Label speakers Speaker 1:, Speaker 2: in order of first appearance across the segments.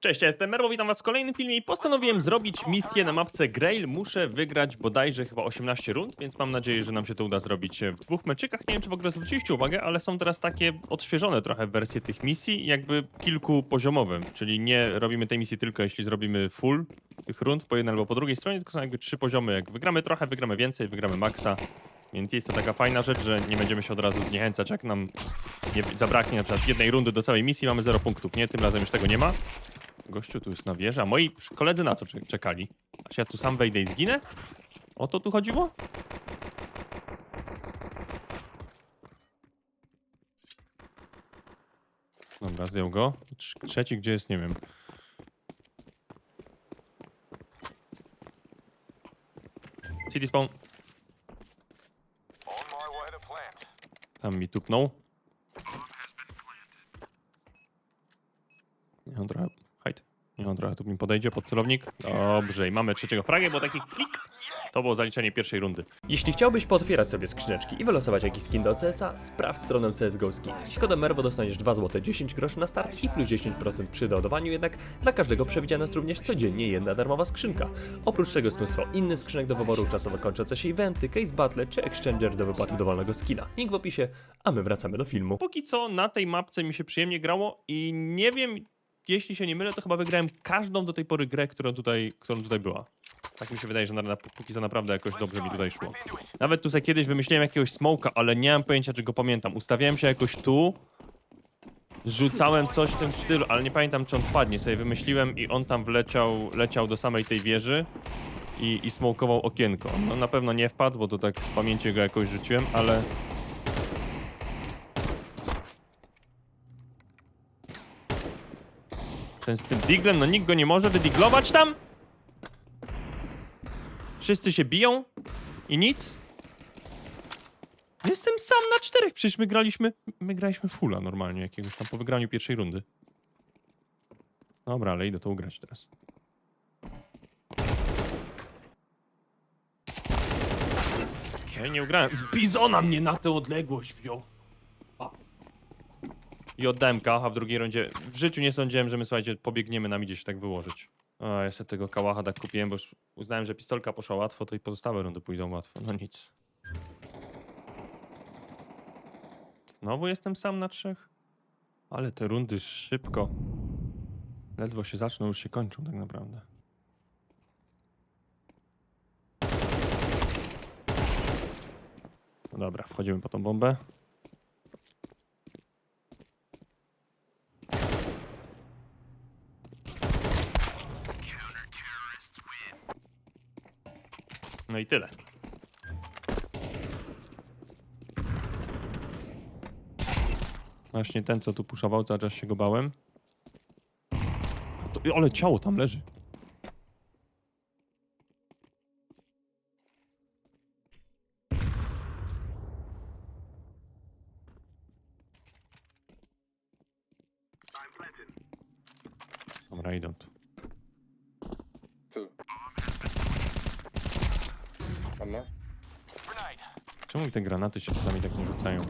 Speaker 1: Cześć, ja jestem Merwo, witam was w kolejnym filmie i postanowiłem zrobić misję na mapce Grail. Muszę wygrać bodajże chyba 18 rund, więc mam nadzieję, że nam się to uda zrobić w dwóch meczykach. Nie wiem, czy w ogóle zwróciliście uwagę, ale są teraz takie odświeżone trochę wersje tych misji, jakby kilkupoziomowe, czyli nie robimy tej misji tylko jeśli zrobimy full tych rund po jednej albo po drugiej stronie, tylko są jakby trzy poziomy. Jak wygramy trochę, wygramy więcej, wygramy maksa. Więc jest to taka fajna rzecz, że nie będziemy się od razu zniechęcać, jak nam nie zabraknie na przykład jednej rundy do całej misji, mamy 0 punktów. Nie, tym razem już tego nie ma. Gościu tu jest na wieży, a moi koledzy na co cze- czekali? Aż ja tu sam wejdę i zginę? O to tu chodziło? Dobra, zdjął go. Trz- Trzeci gdzie jest, nie wiem. City spawn. Tam mi tupnął. Nie on trochę. Hajt. Nie on trochę tu mi podejdzie pod celownik. Dobrze, i mamy trzeciego fragę, bo taki klik. To było zaliczenie pierwszej rundy.
Speaker 2: Jeśli chciałbyś pootwierać sobie skrzyneczki i wylosować jakiś skin do CS-a, sprawdź stronę CSGO Skins. Z kodem MERWO dostaniesz 2 zł 10 groszy na start i plus 10% przy doładowaniu, jednak dla każdego przewidziana jest również codziennie jedna darmowa skrzynka. Oprócz tego jest mnóstwo innych skrzynek do wyboru, czasowo kończące się eventy, case battle czy exchanger do wypłaty dowolnego skina. Link w opisie, a my wracamy do filmu.
Speaker 1: Póki co na tej mapce mi się przyjemnie grało i nie wiem, jeśli się nie mylę, to chyba wygrałem każdą do tej pory grę, którą tutaj, którą tutaj była. Tak mi się wydaje, że na, na, póki co naprawdę jakoś dobrze mi tutaj szło. Nawet tu sobie kiedyś wymyśliłem jakiegoś smoka, ale nie mam pojęcia, czy go pamiętam. Ustawiałem się jakoś tu, rzucałem coś w tym stylu, ale nie pamiętam, czy on wpadnie. Sobie wymyśliłem i on tam wleciał, leciał do samej tej wieży i, i smokował okienko. No na pewno nie wpadł, bo to tak z pamięci go jakoś rzuciłem, ale... Ten z tym diglem, no nikt go nie może wydiglować tam? Wszyscy się biją i nic? Jestem sam na czterech, przecież my graliśmy, my graliśmy fulla normalnie jakiegoś tam po wygraniu pierwszej rundy. Dobra, ale idę to ugrać teraz. Ja nie ugrałem. Z bizona mnie na tę odległość wziął. I oddałem kałacha w drugiej rundzie. W życiu nie sądziłem, że my, słuchajcie, pobiegniemy nam gdzieś tak wyłożyć. A, ja sobie tego kałacha tak kupiłem, bo już uznałem, że pistolka poszła łatwo, to i pozostałe rundy pójdą łatwo. No nic. Znowu jestem sam na trzech? Ale te rundy szybko. Ledwo się zaczną, już się kończą tak naprawdę. No dobra, wchodzimy po tą bombę. No i tyle. Właśnie ten, co tu puszował, cały czas się go bałem. To, ale ciało tam leży. Czemu te granaty się czasami tak nie rzucają?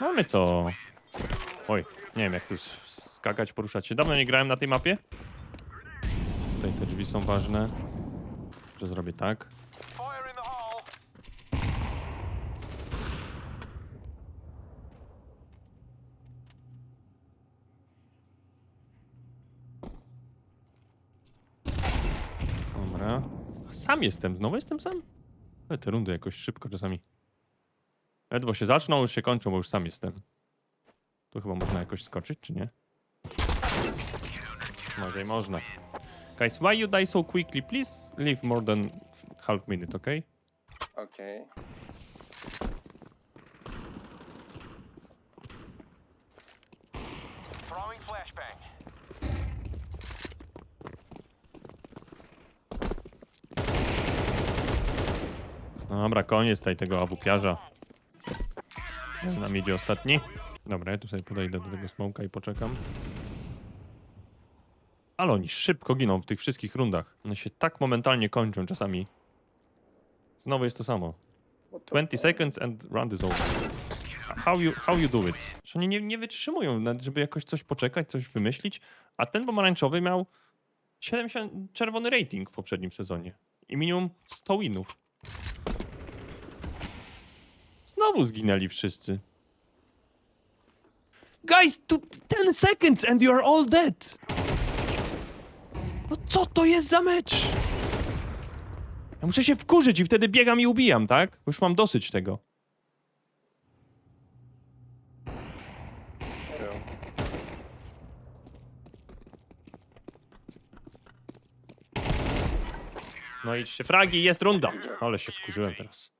Speaker 1: Mamy to. Oj, nie wiem jak tu skakać, poruszać się. Dawno nie grałem na tej mapie. Tutaj te drzwi są ważne. Że zrobię tak. Sam jestem, znowu jestem sam? Ale te rundy jakoś szybko czasami. Ledwo się zaczną, już się kończą, bo już sam jestem. Tu chyba można jakoś skoczyć, czy nie? Może i można. Guys, why you die so quickly? Please leave more than half minute, okay?
Speaker 3: Okej.
Speaker 4: Throwing
Speaker 1: No dobra, koniec tutaj tego abupiarza. Nam idzie ostatni. Dobra, ja tu sobie podejdę do tego smoka i poczekam. Ale oni szybko giną w tych wszystkich rundach. One się tak momentalnie kończą czasami. Znowu jest to samo.
Speaker 3: What the
Speaker 1: 20 seconds and round is over. How you, how you do it? Że oni nie, nie wytrzymują, nawet żeby jakoś coś poczekać, coś wymyślić, a ten pomarańczowy miał 70 czerwony rating w poprzednim sezonie i minimum 100 winów. Znowu zginęli wszyscy. Guys, to 10 seconds and you are all dead! No co to jest za mecz? Ja muszę się wkurzyć i wtedy biegam i ubijam, tak? Już mam dosyć tego. No i trzy fragi, jest runda. Ale się wkurzyłem teraz.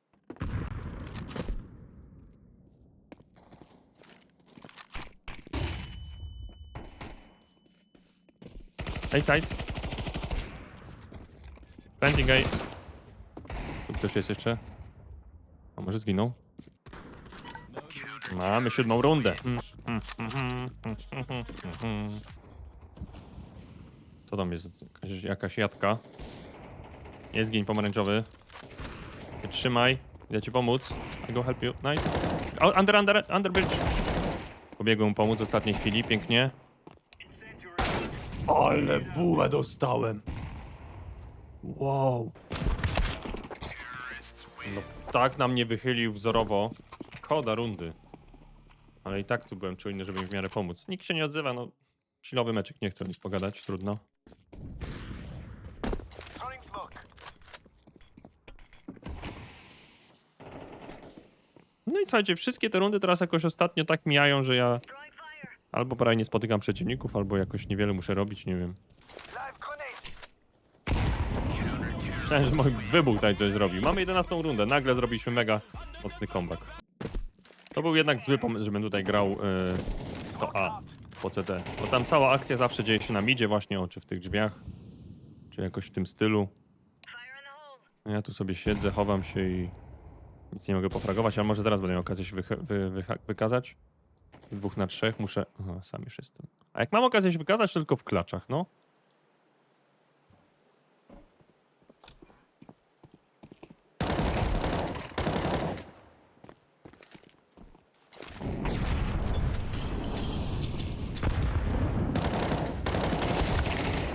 Speaker 1: Hey side. Planting guy. Tu ktoś jest jeszcze? A może zginął? Mamy siódmą rundę. Mm, mm, mm, mm, mm. Co tam jest? Jakaś, jakaś jadka. Nie zgiń pomarańczowy. Wytrzymaj. Ja ci pomóc. I go help you. Nice. Under, under, under bridge. Pobiegłem pomóc w ostatniej chwili. Pięknie. Ale bułę dostałem. Wow. No tak na mnie wychylił wzorowo. Szkoda rundy. Ale i tak tu byłem czujny, żeby mi w miarę pomóc. Nikt się nie odzywa, no. Chillowy meczek, nie chcę o nic pogadać, trudno. No i słuchajcie, wszystkie te rundy teraz jakoś ostatnio tak mijają, że ja albo prawie nie spotykam przeciwników, albo jakoś niewiele muszę robić, nie wiem. Myślałem, że mój wybuch tutaj coś zrobił. Mamy 11 rundę, nagle zrobiliśmy mega mocny comeback. To był jednak zły pomysł, żebym tutaj grał yy, to A po CT, bo tam cała akcja zawsze dzieje się na midzie właśnie, o, czy w tych drzwiach, czy jakoś w tym stylu. No Ja tu sobie siedzę, chowam się i nic nie mogę pofragować, ale może teraz będę miał okazję się wycha- wy, wycha- wykazać. Dwóch na trzech muszę... Aha, sam już jestem. A jak mam okazję się wykazać, to tylko w klaczach, no.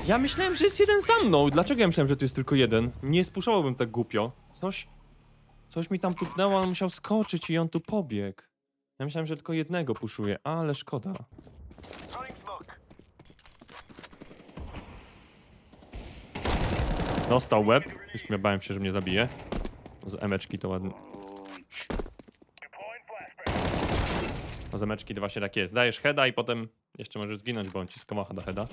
Speaker 1: Ja myślałem, że jest jeden za mną. Dlaczego ja myślałem, że tu jest tylko jeden? Nie spuszczałbym tak głupio. Coś... Coś mi tam tupnęło, on musiał skoczyć i on tu pobiegł. Ja myślałem, że tylko jednego puszuje, ale szkoda. Dostał łeb. Już mnie bałem się, że mnie zabije. Z emeczki to ładnie. No z emeczki to właśnie tak jest. Dajesz heada i potem jeszcze możesz zginąć, bo on ci skomacha do heada.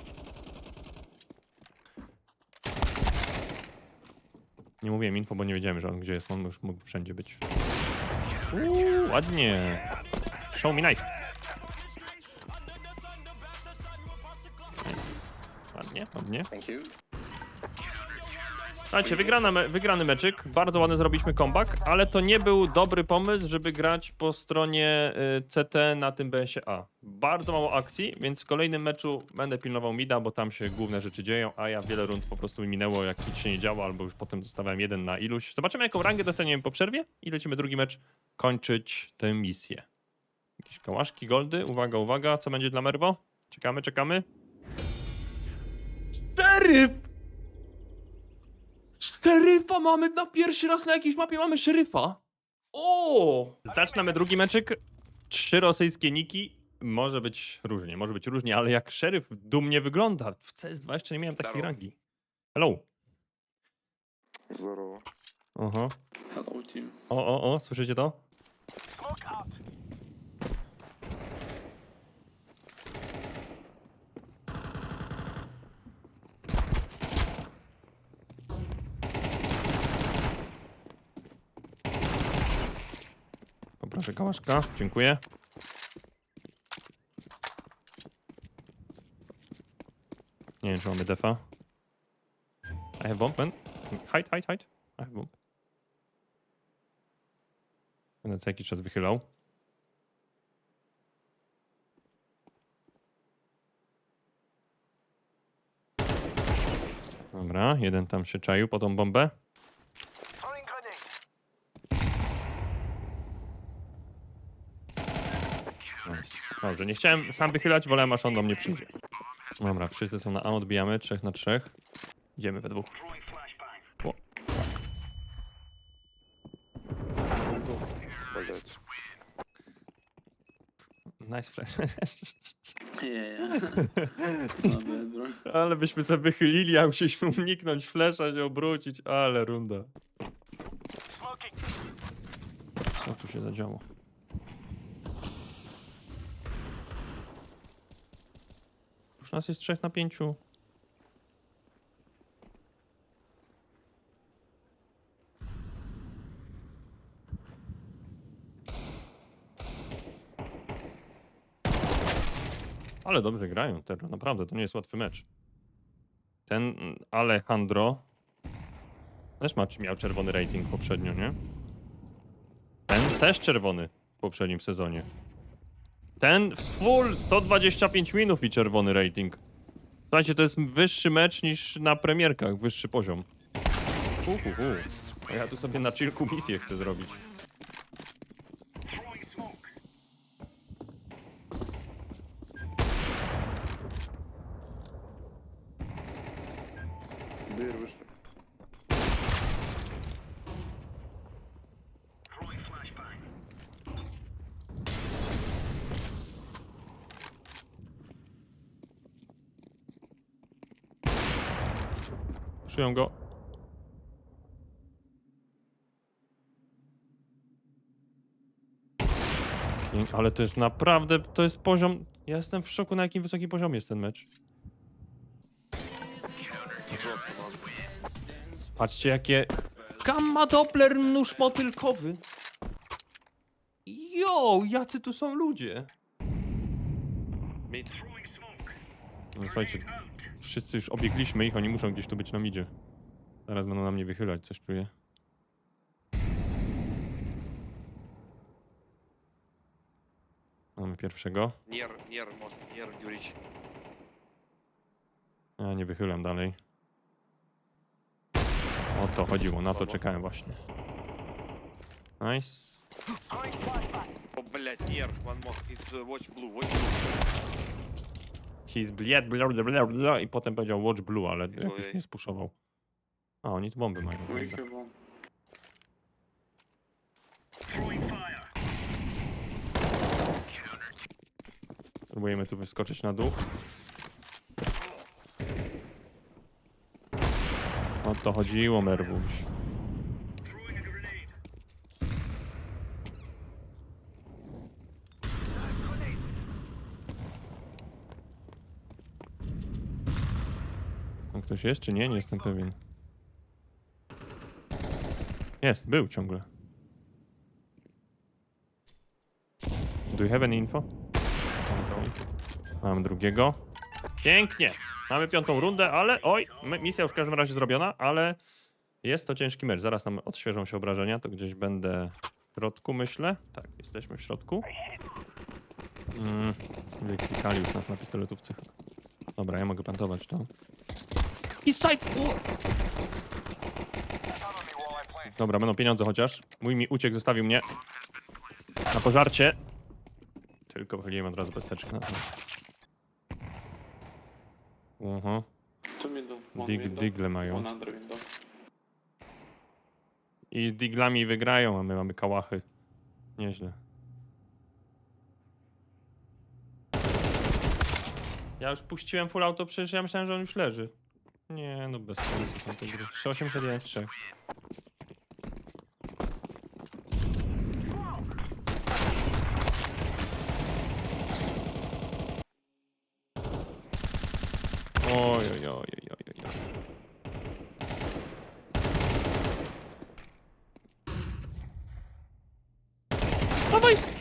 Speaker 1: Nie mówiłem info, bo nie wiedziałem, że on gdzie jest. On już mógł wszędzie być. Uuu, ładnie. Show me knife. Nice. Ładnie, ładnie.
Speaker 3: Thank you.
Speaker 1: Słuchajcie, wygrana me wygrany meczyk, bardzo ładny zrobiliśmy comeback, ale to nie był dobry pomysł, żeby grać po stronie y, CT na tym BSie A. Bardzo mało akcji, więc w kolejnym meczu będę pilnował mida, bo tam się główne rzeczy dzieją, a ja wiele rund po prostu mi minęło, jak nic się nie działo, albo już potem zostawiałem jeden na iluś. Zobaczymy, jaką rangę dostaniemy po przerwie i lecimy drugi mecz kończyć tę misję Jakieś kałaszki, goldy, uwaga, uwaga, co będzie dla Merwo? Czekamy, czekamy. Szeryf! Szeryfa mamy na pierwszy raz na jakiejś mapie mamy szeryfa. O! Zaczynamy drugi meczyk. Trzy rosyjskie niki. Może być różnie, może być różnie, ale jak szeryf dumnie wygląda. W CS2 jeszcze nie miałem takiej
Speaker 3: Здорово.
Speaker 1: rangi. Hello.
Speaker 3: Здорово.
Speaker 1: Oho.
Speaker 5: Hello team.
Speaker 1: O, o, o, słyszycie to? Poproszę kałaszka, dziękuję. Nie wiem, czy mamy defa. I have bomb, man. Hide, hide, hide. I have bomb. Będę co jakiś czas wychylał. Dobra, jeden tam się czaił po tą bombę. Dobrze, nie chciałem sam wychylać, wolałem aż on do mnie przyjdzie. Dobra, wszyscy są na A, odbijamy, trzech na trzech. Idziemy we dwóch. O. Nice flash. Ale byśmy sobie wychylili, a musieliśmy uniknąć flesza, się obrócić. Ale runda. Co tu się zadziało? Już nas jest trzech na pięciu. Ale dobrze grają teraz, naprawdę, to nie jest łatwy mecz. Ten mm, Alejandro też ma, miał czerwony rating poprzednio, nie? Ten też czerwony w poprzednim sezonie. Ten full 125 minut i czerwony rating. Słuchajcie, to jest wyższy mecz niż na premierkach, wyższy poziom. Uhuhu. A ja tu sobie na chillku misję chcę zrobić. Go. Pięk- Ale to jest naprawdę, to jest poziom... Ja jestem w szoku, na jakim wysokim poziomie jest ten mecz. Patrzcie, jakie... Gamma Doppler nóż motylkowy. Jo, jacy tu są ludzie. No, słuchajcie, wszyscy już obiegliśmy ich, oni muszą gdzieś tu być na midzie. Zaraz będą na mnie wychylać, coś czuję. Mamy pierwszego.
Speaker 6: Near, near most, near Jurich.
Speaker 1: Ja nie wychylam dalej. O to chodziło, na to czekałem właśnie. Nice.
Speaker 4: Throwing flashbang.
Speaker 6: Oh, блядь, near, one more. It's uh, watch blue, watch blue.
Speaker 1: He's bled, bla, bla, bla, bla, i potem powiedział watch blue, ale jakoś nie spuszował. A, oni tu bomby mają.
Speaker 5: Have one.
Speaker 1: Próbujemy tu wyskoczyć na dół. O to chodziło, Merwuś. Ktoś jest, czy nie? Nie jestem pewien. Jest, był ciągle. Do you have any info? Mamy drugiego. Pięknie. Mamy piątą rundę, ale oj, misja już w każdym razie zrobiona, ale jest to ciężki mecz. Zaraz nam odświeżą się obrażenia, to gdzieś będę w środku, myślę. Tak, jesteśmy w środku. Mm, wyklikali już nas na pistoletówce. Dobra, ja mogę plantować to. I
Speaker 4: I plant.
Speaker 1: Dobra, będą pieniądze chociaż. Mój mi uciekł, zostawił mnie na pożarcie. Tylko wychyliłem od razu pesteczkę na to. Aha.
Speaker 5: Two middle, one
Speaker 1: Dig,
Speaker 5: window,
Speaker 1: digle mają.
Speaker 5: one under window.
Speaker 1: I z diglami wygrają, a my mamy kałachy. Nieźle. Ja już puściłem full auto, przecież ja myślałem, że on już leży. Nie, no bez sensu są te gry. 381 3. Oj, oj, oj, oj, oj, oj. Dawaj!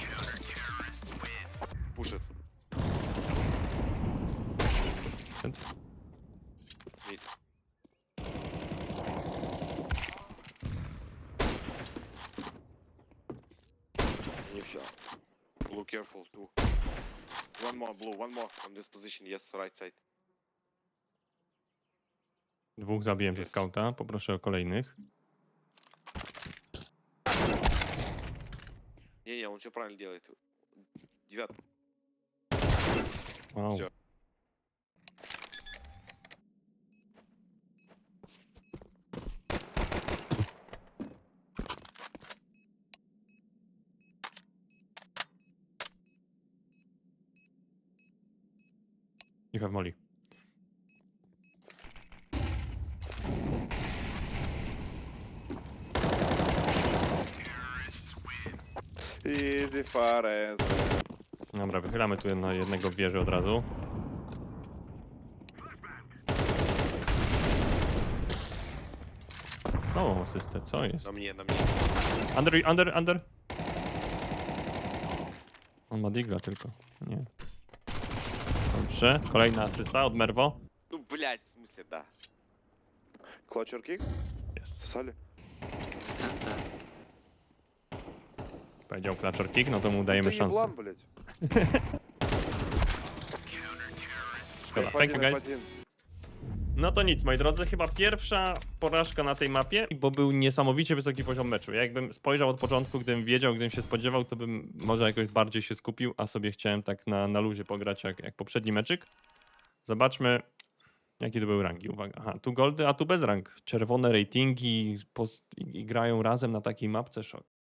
Speaker 6: Blue careful too. One more blue, one more on this position, yes, right side.
Speaker 1: Dwóch zabiłem ze
Speaker 6: Jest.
Speaker 1: skauta, poproszę o kolejnych.
Speaker 6: Не-не, он все правильно делает. Девятый.
Speaker 1: Wow.
Speaker 6: Всё.
Speaker 1: You have Molly.
Speaker 7: Easy far.
Speaker 1: Dobra, wychylamy tu jednego w wieży od razu. O, asystę, co jest?
Speaker 6: Do mnie, do mnie.
Speaker 1: Under, under, under. On ma digla tylko. Nie. Dobrze, kolejna asysta od Merwo.
Speaker 6: Ну, блядь, в смысле, да.
Speaker 7: Клатчер кик.
Speaker 1: Jest.
Speaker 7: Сосали.
Speaker 1: Powiedział Clutcher Kick, no to mu dajemy
Speaker 7: Ты
Speaker 1: szansę.
Speaker 7: еблан, блядь.
Speaker 1: Szkoda.
Speaker 7: F1,
Speaker 1: Thank you guys.
Speaker 7: F1.
Speaker 1: No to nic, moi drodzy, chyba pierwsza porażka na tej mapie, bo był niesamowicie wysoki poziom meczu. Ja Jakbym spojrzał od początku, gdybym wiedział, gdybym się spodziewał, to bym może jakoś bardziej się skupił, a sobie chciałem tak na, na luzie pograć jak, jak poprzedni meczyk. Zobaczmy, jakie to były rangi. Uwaga, aha, tu goldy, a tu bez rang. Czerwone ratingi po, i, i grają razem na takiej mapce, szok.